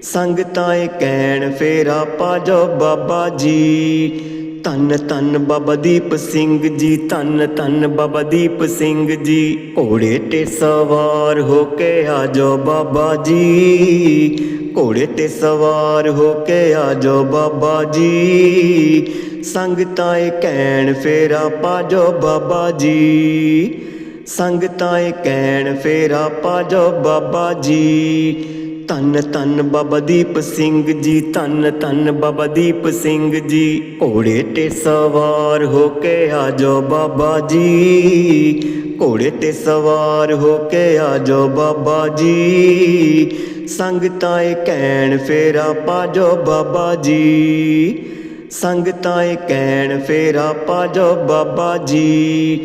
ਸੰਗਤਾਂ ਏ ਕਹਿਣ, ਫੇਰਾ ਪਾਜੋ ਬਾਬਾ ਜੀ। ਧੰਨ ਧੰਨ ਬਾਬਾ ਦੀਪ ਸਿੰਘ ਜੀ, ਧੰਨ ਧੰਨ ਬਾਬਾ ਦੀਪ ਸਿੰਘ ਜੀ। ਘੋੜੇ ਤੇ ਸਵਾਰ ਹੋ ਕੇ ਆਜੋ ਬਾਬਾ ਜੀ। ਘੋੜੇ ਤੇ ਸਵਾਰ ਹੋ ਕੇ ਆਜੋ ਬਾਬਾ ਜੀ। ਸੰਗਤਾਂ ਏ ਕਹਿਣ ਫੇਰਾ ਪਾਜੋ ਬਾਬਾ ਜੀ। ਸੰਗਤਾਂ ਏ ਕਹਿਣ ਫੇਰਾ ਪਾਜੋ ਬਾਬਾ ਜੀ। ਧੰਨ ਧੰਨ ਬਾਬਾ ਦੀਪ ਸਿੰਘ ਜੀ, ਧੰਨ ਧੰਨ ਬਾਬਾ ਦੀਪ ਸਿੰਘ ਜੀ। ਘੋੜੇ ਤੇ ਸਵਾਰ ਹੋ ਕੇ ਆਜੋ ਬਾਬਾ ਜੀ। ਘੋੜੇ ਤੇ ਸਵਾਰ ਹੋ ਕੇ ਆਜੋ ਬਾਬਾ ਜੀ। ਸੰਗਤਾਂ ਏ ਕਹਿਣ, ਫੇਰਾ ਪਾਜੋ ਬਾਬਾ ਜੀ। ਸੰਗਤਾਂ ਏ ਕਹਿਣ, ਫੇਰਾ ਪਾਜੋ ਬਾਬਾ ਜੀ।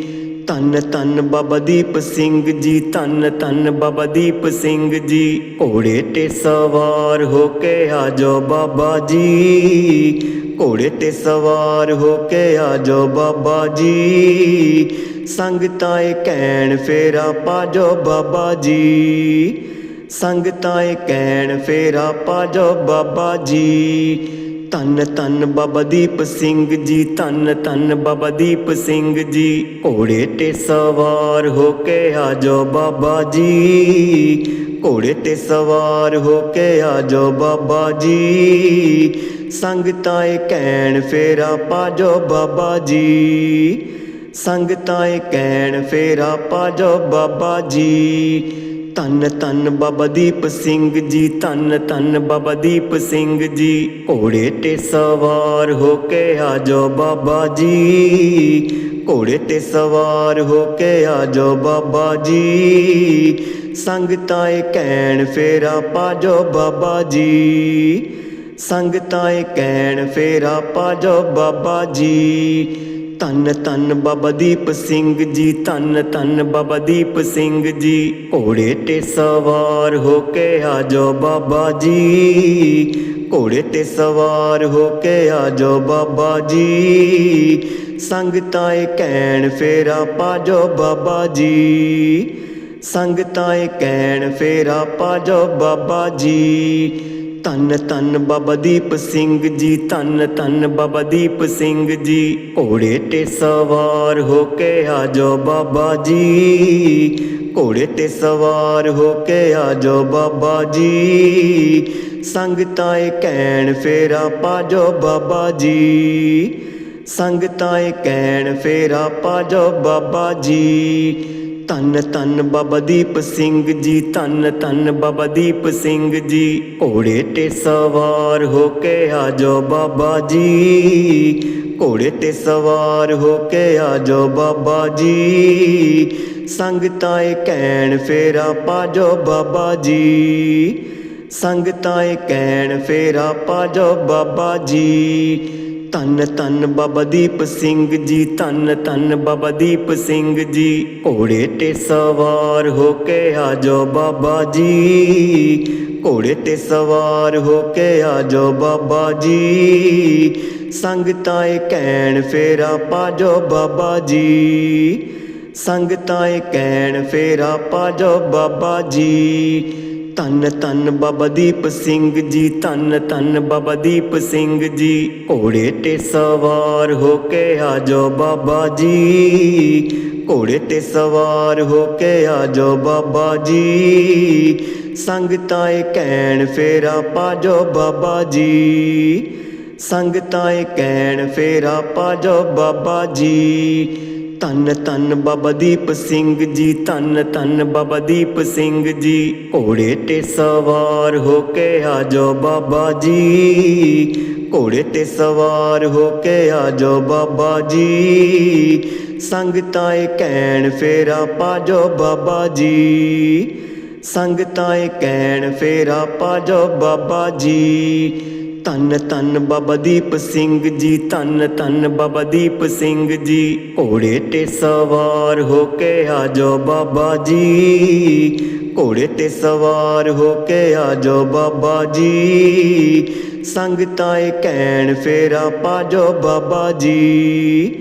ਧੰਨ ਧੰਨ ਬਾਬਾ ਦੀਪ ਸਿੰਘ ਜੀ, ਧੰਨ ਧੰਨ ਬਾਬਾ ਦੀਪ ਸਿੰਘ ਜੀ। ਘੋੜੇ ਤੇ ਸਵਾਰ ਹੋ ਕੇ ਆਜੋ ਬਾਬਾ ਜੀ। ਘੋੜੇ ਤੇ ਸਵਾਰ ਹੋ ਕੇ ਆਜੋ ਬਾਬਾ ਜੀ। ਸੰਗਤਾਂ ਏ ਕਹਿਣ, ਫੇਰਾ ਪਾਜੋ ਬਾਬਾ ਜੀ। ਸੰਗਤਾਂ ਏ ਕਹਿਣ, ਫੇਰਾ ਪਾਜੋ ਬਾਬਾ ਜੀ। ਧੰਨ ਧੰਨ ਬਾਬਾ ਦੀਪ ਸਿੰਘ ਜੀ ਧੰਨ ਧੰਨ ਬਾਬਾ ਦੀਪ ਸਿੰਘ ਜੀ। ਘੋੜੇ ਤੇ ਸਵਾਰ ਹੋ ਕੇ ਆਜੋ ਬਾਬਾ ਜੀ। ਘੋੜੇ ਤੇ ਸਵਾਰ ਹੋ ਕੇ ਆਜੋ ਬਾਬਾ ਜੀ। ਸੰਗਤਾਂ ਏ ਕਹਿਣ, ਫੇਰਾ ਪਾਜੋ ਬਾਬਾ ਜੀ। ਸੰਗਤਾਂ ਏ ਕਹਿਣ, ਫੇਰਾ ਪਾਜੋ ਬਾਬਾ ਜੀ। ਧੰਨ ਧੰਨ ਬਾਬਾ ਦੀਪ ਸਿੰਘ ਜੀ, ਧੰਨ ਧੰਨ ਬਾਬਾ ਦੀਪ ਸਿੰਘ ਜੀ। ਘੋੜੇ ਤੇ ਸਵਾਰ ਹੋ ਕੇ ਆਜੋ ਬਾਬਾ ਜੀ। ਘੋੜੇ ਤੇ ਸਵਾਰ ਹੋ ਕੇ ਆਜੋ ਬਾਬਾ ਜੀ। ਸੰਗਤਾਂ ਏ ਕਹਿਣ, ਫੇਰਾ ਪਾਜੋ ਬਾਬਾ ਜੀ। ਸੰਗਤਾਂ ਏ ਕਹਿਣ, ਫੇਰਾ ਪਾਜੋ ਬਾਬਾ ਜੀ। ਧੰਨ ਧੰਨ ਬਾਬਾ ਦੀਪ ਸਿੰਘ ਜੀ, ਧੰਨ ਧੰਨ ਬਾਬਾ ਦੀਪ ਸਿੰਘ ਜੀ। ਘੋੜੇ ਤੇ ਸਵਾਰ ਹੋ ਕੇ ਆਜੋ ਬਾਬਾ ਜੀ। ਘੋੜੇ ਤੇ ਸਵਾਰ ਹੋ ਕੇ ਆਜੋ ਬਾਬਾ ਜੀ। ਸੰਗਤਾਂ ਏ ਕਹਿਣ, ਫੇਰਾ ਪਾਜੋ ਬਾਬਾ ਜੀ। ਸੰਗਤਾਂ ਏ ਕਹਿਣ, ਫੇਰਾ ਪਾਜੋ ਬਾਬਾ ਜੀ। ਧੰਨ ਧੰਨ ਬਾਬਾ ਦੀਪ ਸਿੰਘ ਜੀ, ਧੰਨ ਧੰਨ ਬਾਬਾ ਦੀਪ ਸਿੰਘ ਜੀ। ਘੋੜੇ ਤੇ ਸਵਾਰ ਹੋ ਕੇ ਆਜੋ ਬਾਬਾ ਜੀ। ਘੋੜੇ ਤੇ ਸਵਾਰ ਹੋ ਕੇ ਆਜੋ ਬਾਬਾ ਜੀ। ਸੰਗਤਾਂ ਏ ਕਹਿਣ, ਫੇਰਾ ਪਾਜੋ ਬਾਬਾ ਜੀ। ਸੰਗਤਾਂ ਏ ਕਹਿਣ, ਫੇਰਾ ਪਾਜੋ ਬਾਬਾ ਜੀ। ਧੰਨ ਧੰਨ ਬਾਬਾ ਦੀਪ ਸਿੰਘ ਜੀ, ਧੰਨ ਧੰਨ ਬਾਬਾ ਦੀਪ ਸਿੰਘ ਜੀ। ਘੋੜੇ ਤੇ ਸਵਾਰ ਹੋ ਕੇ ਆਜੋ ਬਾਬਾ ਜੀ। ਘੋੜੇ ਤੇ ਸਵਾਰ ਹੋ ਕੇ ਆਜੋ ਬਾਬਾ ਜੀ। ਸੰਗਤਾਂ ਏ ਕਹਿਣ ਫੇਰਾ ਪਾਜੋ ਬਾਬਾ ਜੀ। ਸੰਗਤਾਂ ਏ ਕਹਿਣ ਫੇਰਾ ਪਾਜੋ ਬਾਬਾ ਜੀ। ਧੰਨ ਧੰਨ ਬਾਬਾ ਦੀਪ ਸਿੰਘ ਜੀ, ਧੰਨ ਧੰਨ ਬਾਬਾ ਦੀਪ ਸਿੰਘ ਜੀ। ਘੋੜੇ ਤੇ ਸਵਾਰ ਹੋ ਕੇ ਆਜੋ ਬਾਬਾ ਜੀ। ਘੋੜੇ ਤੇ ਸਵਾਰ ਹੋ ਕੇ ਆਜੋ ਬਾਬਾ ਜੀ। ਸੰਗਤਾਂ ਏ ਕਹਿਣ, ਫੇਰਾ ਪਾਜੋ ਬਾਬਾ ਜੀ। ਸੰਗਤਾਂ ਏ ਕਹਿਣ, ਫੇਰਾ ਪਾਜੋ ਬਾਬਾ ਜੀ। ਧੰਨ ਧੰਨ ਬਾਬਾ ਦੀਪ ਸਿੰਘ ਜੀ, ਧੰਨ ਧੰਨ ਬਾਬਾ ਦੀਪ ਸਿੰਘ ਜੀ। ਘੋੜੇ ਤੇ ਸਵਾਰ ਹੋ ਕੇ ਆਜੋ ਬਾਬਾ ਜੀ। ਘੋੜੇ ਤੇ ਸਵਾਰ ਹੋ ਕੇ ਆਜੋ ਬਾਬਾ ਜੀ। ਸੰਗਤਾਂ ਏ ਕਹਿਣ, ਫੇਰਾ ਪਾਜੋ ਬਾਬਾ ਜੀ। ਸੰਗਤਾਂ ਏ ਕਹਿਣ, ਫੇਰਾ ਪਾਜੋ ਬਾਬਾ ਜੀ। ਧੰਨ ਧੰਨ ਬਾਬਾ ਦੀਪ ਸਿੰਘ ਜੀ, ਧੰਨ ਧੰਨ ਬਾਬਾ ਦੀਪ ਸਿੰਘ ਜੀ। ਘੋੜੇ ਤੇ ਸਵਾਰ ਹੋ ਕੇ ਆਜੋ ਬਾਬਾ ਜੀ। ਘੋੜੇ ਤੇ ਸਵਾਰ ਹੋ ਕੇ ਆਜੋ ਬਾਬਾ ਜੀ। ਸੰਗਤਾਂ ਏ ਕਹਿਣ, ਫੇਰਾ ਪਾਜੋ ਬਾਬਾ ਜੀ। ਸੰਗਤਾਂ ਏ ਕਹਿਣ, ਫੇਰਾ ਪਾਜੋ ਬਾਬਾ ਜੀ। ਧੰਨ ਧੰਨ ਬਾਬਾ ਦੀਪ ਸਿੰਘ ਜੀ, ਧੰਨ ਧੰਨ ਬਾਬਾ ਦੀਪ ਸਿੰਘ ਜੀ। ਘੋੜੇ ਤੇ ਸਵਾਰ ਹੋ ਕੇ ਆ ਆਜੋ ਬਾਬਾ ਜੀ। ਘੋੜੇ ਤੇ ਸਵਾਰ ਹੋ ਕੇ ਆਜੋ ਬਾਬਾ ਜੀ। ਸੰਗਤਾਂ ਏ ਕਹਿਣ, ਫੇਰਾ ਪਾਜੋ ਬਾਬਾ ਜੀ।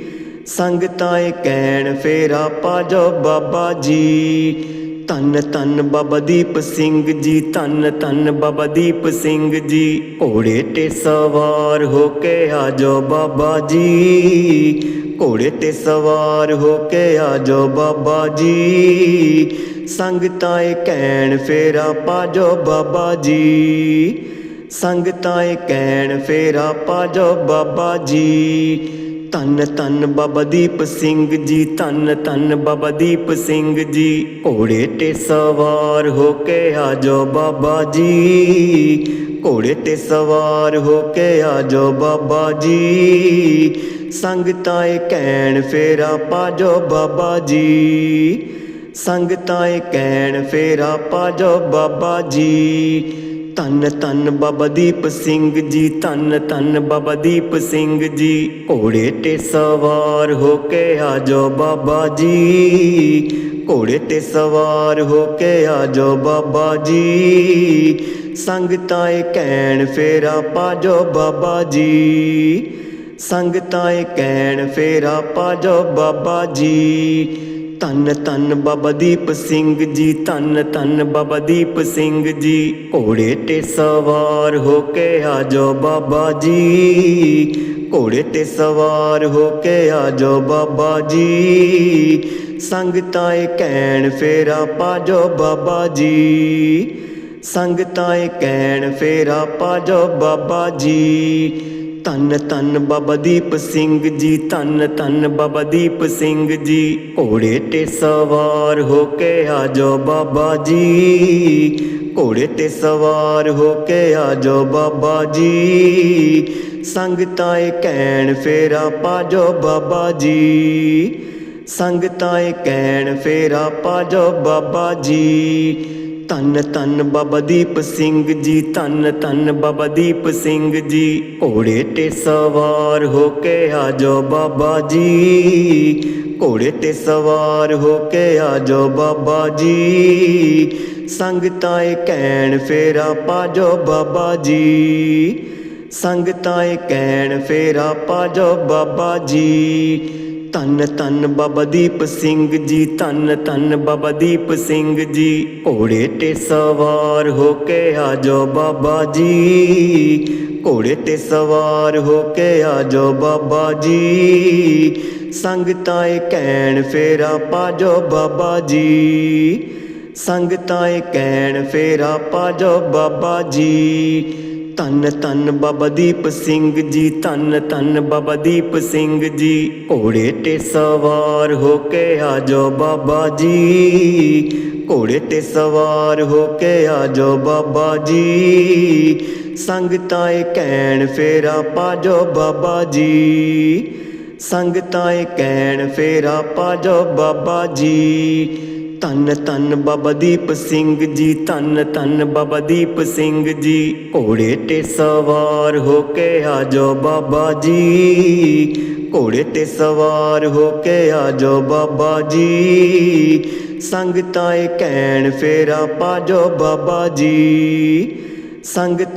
ਸੰਗਤਾਂ ਏ ਕਹਿਣ, ਫੇਰਾ ਪਾਜੋ ਬਾਬਾ ਜੀ। ਧੰਨ ਧੰਨ ਬਾਬਾ ਦੀਪ ਸਿੰਘ ਜੀ, ਧੰਨ ਧੰਨ ਬਾਬਾ ਦੀਪ ਸਿੰਘ ਜੀ। ਘੋੜੇ ਤੇ ਸਵਾਰ ਹੋ ਕੇ ਆਜੋ ਬਾਬਾ ਜੀ। ਘੋੜੇ ਤੇ ਸਵਾਰ ਹੋ ਕੇ ਆਜੋ ਬਾਬਾ ਜੀ। ਸੰਗਤਾਂ ਏ ਕਹਿਣ, ਫੇਰਾ ਪਾਜੋ ਬਾਬਾ ਜੀ। ਸੰਗਤਾਂ ਏ ਕਹਿਣ, ਫੇਰਾ ਪਾਜੋ ਬਾਬਾ ਜੀ। ਧੰਨ ਧੰਨ ਬਾਬਾ ਦੀਪ ਸਿੰਘ ਜੀ, ਧੰਨ ਧੰਨ ਬਾਬਾ ਦੀਪ ਸਿੰਘ ਜੀ। ਘੋੜੇ ਤੇ ਸਵਾਰ ਹੋ ਕੇ ਆਜੋ ਬਾਬਾ ਜੀ। ਘੋੜੇ ਤੇ ਸਵਾਰ ਹੋ ਕੇ ਆਜੋ ਬਾਬਾ ਜੀ। ਸੰਗਤਾਂ ਏ ਕਹਿਣ, ਫੇਰਾ ਪਾਜੋ ਬਾਬਾ ਜੀ। ਸੰਗਤਾਂ ਏ ਕਹਿਣ, ਫੇਰਾ ਪਾਜੋ ਬਾਬਾ ਜੀ। ਧੰਨ ਧੰਨ ਬਾਬਾ ਦੀਪ ਸਿੰਘ ਜੀ, ਧੰਨ ਧੰਨ ਬਾਬਾ ਦੀਪ ਸਿੰਘ ਜੀ। ਘੋੜੇ ਤੇ ਸਵਾਰ ਹੋ ਕੇ ਆਜੋ ਬਾਬਾ ਜੀ। ਘੋੜੇ ਤੇ ਸਵਾਰ ਹੋ ਕੇ ਆਜੋ ਬਾਬਾ ਜੀ। ਸੰਗਤਾਂ ਏ ਕਹਿਣ, ਫੇਰਾ ਪਾਜੋ ਬਾਬਾ ਜੀ। ਸੰਗਤਾਂ ਏ ਕਹਿਣ, ਫੇਰਾ ਪਾਜੋ ਬਾਬਾ ਜੀ। ਧੰਨ ਧੰਨ ਬਾਬਾ ਦੀਪ ਸਿੰਘ ਜੀ, ਧੰਨ ਧੰਨ ਬਾਬਾ ਦੀਪ ਸਿੰਘ ਜੀ। ਘੋੜੇ ਤੇ ਸਵਾਰ ਹੋ ਕੇ ਆਜੋ ਬਾਬਾ ਜੀ। ਘੋੜੇ ਤੇ ਸਵਾਰ ਹੋ ਕੇ ਆਜੋ ਬਾਬਾ ਜੀ। ਸੰਗਤਾਂ ਏ ਕਹਿਣ, ਫੇਰਾ ਪਾਜੋ ਬਾਬਾ ਜੀ। ਸੰਗਤਾਂ ਏ ਕਹਿਣ, ਫੇਰਾ ਪਾਜੋ ਬਾਬਾ ਜੀ। ਧੰਨ ਧੰਨ ਬਾਬਾ ਦੀਪ ਸਿੰਘ ਜੀ, ਧੰਨ ਧੰਨ ਬਾਬਾ ਦੀਪ ਸਿੰਘ ਜੀ। ਘੋੜੇ ਤੇ ਸਵਾਰ ਹੋ ਕੇ ਆਜੋ ਬਾਬਾ ਜੀ। ਘੋੜੇ ਤੇ ਸਵਾਰ ਹੋ ਕੇ ਆਜੋ ਬਾਬਾ ਜੀ। ਸੰਗਤਾਂ ਏ ਕਹਿਣ, ਫੇਰਾ ਪਾਜੋ ਬਾਬਾ ਜੀ। ਸੰਗਤਾਂ ਏ ਕਹਿਣ, ਫੇਰਾ ਪਾਜੋ ਬਾਬਾ ਜੀ। ਧੰਨ ਧੰਨ ਬਾਬਾ ਦੀਪ ਸਿੰਘ ਜੀ, ਧੰਨ ਧੰਨ ਬਾਬਾ ਦੀਪ ਸਿੰਘ ਜੀ। ਘੋੜੇ ਤੇ ਸਵਾਰ ਹੋ ਕੇ ਆਜੋ ਬਾਬਾ ਜੀ। ਘੋੜੇ ਤੇ ਸਵਾਰ ਹੋ ਕੇ ਆਜੋ ਬਾਬਾ ਜੀ। ਸੰਗਤਾਂ ਏ ਕਹਿਣ, ਫੇਰਾ ਪਾਜੋ ਬਾਬਾ ਜੀ। ਸੰਗਤਾਂ ਏ ਕਹਿਣ, ਫੇਰਾ ਪਾਜੋ ਬਾਬਾ ਜੀ। ਧੰਨ ਧੰਨ ਬਾਬਾ ਦੀਪ ਸਿੰਘ ਜੀ, ਧੰਨ ਧੰਨ ਬਾਬਾ ਦੀਪ ਸਿੰਘ ਜੀ। ਘੋੜੇ ਤੇ ਸਵਾਰ ਹੋ ਕੇ ਆਜੋ ਬਾਬਾ ਜੀ। ਘੋੜੇ ਤੇ ਸਵਾਰ ਹੋ ਕੇ ਆਜੋ ਬਾਬਾ ਜੀ। ਸੰਗਤਾਂ ਏ ਕਹਿਣ, ਫੇਰਾ ਪਾਜੋ ਬਾਬਾ ਜੀ। ਸੰਗਤਾਂ ਏ ਕਹਿਣ, ਫੇਰਾ ਪਾਜੋ ਬਾਬਾ ਜੀ। ਧੰਨ ਧੰਨ ਬਾਬਾ ਦੀਪ ਸਿੰਘ ਜੀ, ਧੰਨ ਧੰਨ ਬਾਬਾ ਦੀਪ ਸਿੰਘ ਜੀ। ਘੋੜੇ ਤੇ ਸਵਾਰ ਹੋ ਕੇ ਆਜੋ ਬਾਬਾ ਜੀ। ਘੋੜੇ ਤੇ ਸਵਾਰ ਹੋ ਕੇ ਆਜੋ ਬਾਬਾ ਜੀ। ਸੰਗਤਾਂ ਏ ਕਹਿਣ ਫੇਰਾ ਪਾਜੋ ਬਾਬਾ ਜੀ। ਸੰਗਤਾਂ ਏ ਕਹਿਣ ਫੇਰਾ ਪਾਜੋ ਬਾਬਾ ਜੀ। ਧੰਨ ਧੰਨ ਬਾਬਾ ਦੀਪ ਸਿੰਘ ਜੀ ਧੰਨ ਧੰਨ ਬਾਬਾ ਦੀਪ ਸਿੰਘ ਜੀ। ਘੋੜੇ ਤੇ ਸਵਾਰ ਹੋ ਕੇ ਆਜੋ ਬਾਬਾ ਜੀ। ਘੋੜੇ ਤੇ ਸਵਾਰ ਹੋ ਕੇ ਆਜੋ ਬਾਬਾ ਜੀ। ਸੰਗਤਾਂ ਏ ਕਹਿਣ, ਫੇਰਾ ਪਾਜੋ ਬਾਬਾ ਜੀ। ਸੰਗਤਾਂ